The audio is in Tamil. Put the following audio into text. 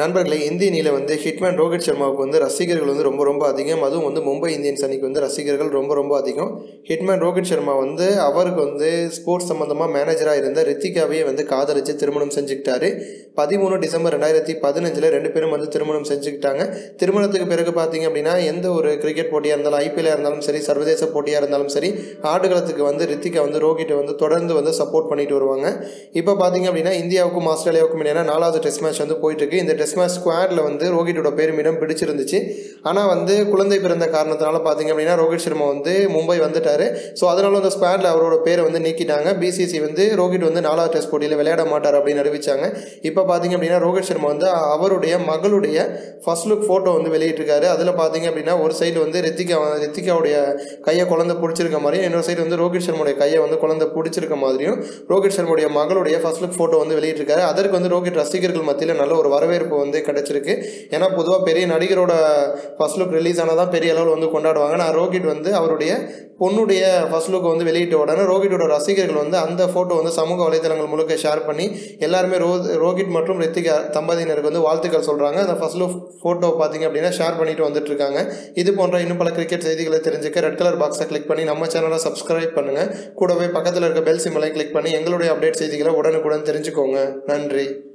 நண்பர்களே இந்திய அணியில் வந்து ஹிட்மேன் ரோஹித் சர்மாவுக்கு வந்து ரசிகர்கள் வந்து ரொம்ப ரொம்ப அதிகம். அதுவும் வந்து மும்பை இந்தியன்ஸ் அணிக்கு வந்து ரசிகர்கள் ரொம்ப ரொம்ப அதிகம். ஹிட்மேன் ரோஹித் சர்மா வந்து அவருக்கு வந்து ஸ்போர்ட்ஸ் சம்மந்தமாக மேனேஜராக இருந்த ரித்திகாவையே வந்து காதலித்து திருமணம் செஞ்சுக்கிட்டாரு. பதிமூணு டிசம்பர் ரெண்டாயிரத்தி பதினஞ்சில் ரெண்டு பேரும் வந்து திருமணம் செஞ்சுக்கிட்டாங்க. திருமணத்துக்கு பிறகு பார்த்தீங்க அப்படின்னா எந்த ஒரு கிரிக்கெட் போட்டியாக இருந்தாலும் ஐபிஎல்லாக இருந்தாலும் சரி சர்வதேச போட்டியாக இருந்தாலும் சரி ஆடுகளத்துக்கு வந்து ரித்திகா வந்து ரோஹிட்டை வந்து தொடர்ந்து வந்து சப்போர்ட் பண்ணிட்டு வருவாங்க. இப்போ பார்த்தீங்க அப்படின்னா இந்தியாவுக்கும் ஆஸ்திரேலியாவுக்கும் இடையான நாலாவது டெஸ்ட் மேட்ச் வந்து போயிட்டுருக்கு இந்த டெஸ்மா ஸ்குவாடில் வந்து ரோஹிட்டோட பேரும் இடம் பிடிச்சிருந்துச்சு. ஆனால் வந்து குழந்தை பிறந்த காரணத்தினால பார்த்தீங்க அப்படின்னா ரோஹித் சர்மா வந்து மும்பை வந்துட்டார். ஸோ அதனால அந்த ஸ்குவாடில் அவரோட பேரை வந்து நீக்கிட்டாங்க. பிசிசி வந்து ரோஹித் வந்து நாலாவது டெஸ்ட் போட்டியில் விளையாட மாட்டார் அப்படின்னு அறிவிச்சாங்க. இப்போ பார்த்தீங்க அப்படின்னா ரோஹித் சர்மா வந்து அவருடைய மகளுடைய ஃபர்ஸ்ட் லுக் ஃபோட்டோ வந்து வெளியிட்டிருக்காரு. அதில் பார்த்தீங்க அப்படின்னா ஒரு சைடு வந்து ரித்திகா ரித்திகாவுடைய கையை குழந்தை பிடிச்சிருக்க மாதிரியும் இன்னொரு சைடு வந்து ரோஹித் சர்மாவுடைய கையை வந்து குழந்தை பிடிச்சிருக்க மாதிரியும் ரோஹித் சர்மாவுடைய மகளுடைய ஃபர்ஸ்ட் லுக் ஃபோட்டோ வந்து வெளியிட்டிருக்காரு. அதற்கு வந்து ரோஹித் ரசிகர்கள் மத்தியில் நல்ல ஒரு வரவேற்பு வந்து கிடைச்சிருக்கு. ஏன்னா பொதுவாக பெரிய நடிகரோட ஃபர்ஸ்ட் லுக் ரிலீஸ் ஆனால் தான் பெரிய அளவில் வந்து கொண்டாடுவாங்க. நான் ரோஹித் வந்து அவருடைய பொண்ணுடைய ஃபர்ஸ்ட் லுக் வந்து வெளியிட்ட உடனே ரோஹிட்டோட ரசிகர்கள் வந்து அந்த ஃபோட்டோ வந்து சமூக வலைதளங்கள் முழுக்க ஷேர் பண்ணி எல்லாருமே ரோ ரோஹித் மற்றும் ரித்திகா தம்பதியினருக்கு வந்து வாழ்த்துக்கள் சொல்கிறாங்க அந்த ஃபர்ஸ்ட் லுக் ஃபோட்டோ பார்த்தீங்க அப்படின்னா ஷேர் பண்ணிட்டு வந்துட்டுருக்காங்க இது போன்ற இன்னும் பல கிரிக்கெட் செய்திகளை தெரிஞ்சுக்க ரெட் கலர் பாக்ஸை கிளிக் பண்ணி நம்ம சேனலை சப்ஸ்கிரைப் பண்ணுங்கள் கூடவே பக்கத்தில் இருக்க பெல் சிம்மலை கிளிக் பண்ணி எங்களுடைய அப்டேட் செய்திகளை உடனுக்குடன் தெரிஞ்சுக்கோங்க. நன்றி.